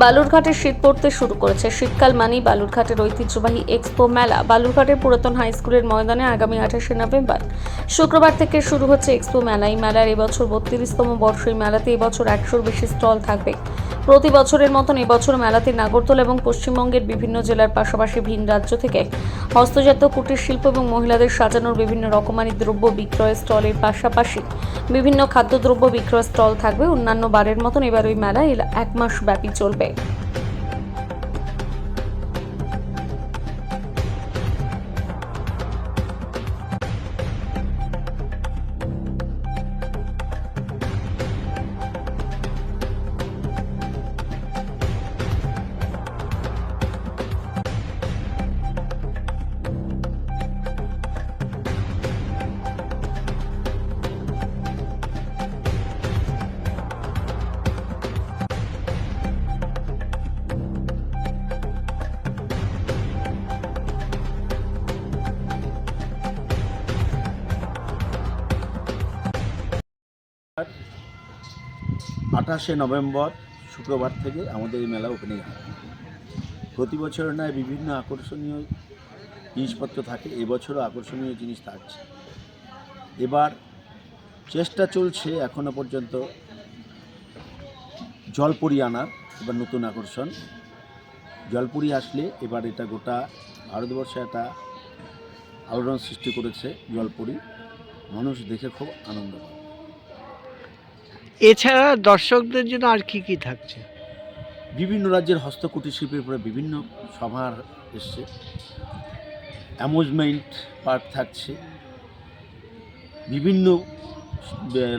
বালুরঘাটে শীত পড়তে শুরু করেছে। শীতকাল মানেই বালুরঘাটের ঐতিহ্যবাহী এক্সপো মেলা। বালুরঘাটের পুরাতন হাই স্কুলের ময়দানে আগামী আঠাশে নভেম্বর শুক্রবার থেকে শুরু হচ্ছে এক্সপো মেলা। এই মেলার এবছর বত্রিশতম বর্ষ। এই মেলাতে এবছর একশোর বেশি স্টল থাকবে। প্রতি বছরের মতন এবছর মেলাতে নাগরতলা এবং পশ্চিমবঙ্গের বিভিন্ন জেলার পাশাপাশি ভিন রাজ্য থেকে হস্তজাত কুটির শিল্প এবং মহিলাদের সাজানোর বিভিন্ন রকমারি দ্রব্য বিক্রয় স্টলের পাশাপাশি বিভিন্ন খাদ্যদ্রব্য বিক্রয় স্টল থাকবে। অন্যান্য বারের মতন এবার ওই মেলা এক মাস ব্যাপী চলবে। আঠাশে নভেম্বর, শুক্রবার থেকে আমাদের এই মেলা ওপেনিং হয়। প্রতি বছর নয় বিভিন্ন আকর্ষণীয় জিনিসপত্র থাকে, এবছরও আকর্ষণীয় জিনিস থাকছে। এবার চেষ্টা চলছে এখনও পর্যন্ত জলপুরি আনার, এবার নতুন আকর্ষণ। জলপুরি আসলে এবার এটা গোটা ভারতবর্ষে একটা আলোড়ন সৃষ্টি করেছে জলপুরি। মানুষ দেখে খুব আনন্দ পায়। এছাড়া দর্শকদের জন্য আর কি কি থাকছে? বিভিন্ন রাজ্যের হস্তকুটির শিল্পের উপরে বিভিন্ন সভার এসছে। অ্যামুজমেন্ট পার্ক থাকছে। বিভিন্ন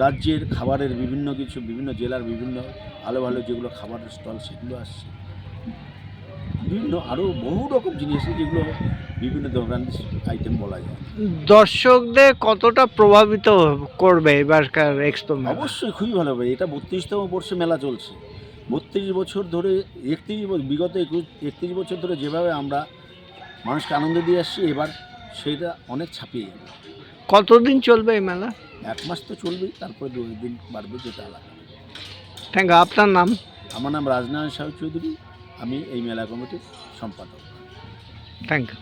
রাজ্যের খাবারের বিভিন্ন কিছু, বিভিন্ন জেলার বিভিন্ন ভালো ভালো যেগুলো খাবারের স্টল সেগুলো আসছে। বিভিন্ন আরও বহু রকম জিনিস যেগুলো বিভিন্ন দোকানের আইটেম বলা যায়। দর্শকদের কতটা প্রভাবিত করবে এবারকার এক্সপো? অবশ্যই খুবই ভালো হবে। এটা বত্রিশতম বর্ষে মেলা চলছে। বত্রিশ বছর ধরে একত্রিশ বিগত একুশ একত্রিশ বছর ধরে যেভাবে আমরা মানুষকে আনন্দ দিয়ে আসছি এবার সেটা অনেক ছাপিয়ে যাবে কতদিন চলবে এই মেলা? এক মাস তো চলবেই তারপরে দু দিন বাড়বে যেটা আলাদা। থ্যাংক আপনার নাম? আমার নাম রাজনারায়ণ সাহু চৌধুরী। আমি এই মেলা কমিটির সম্পাদক। Thank you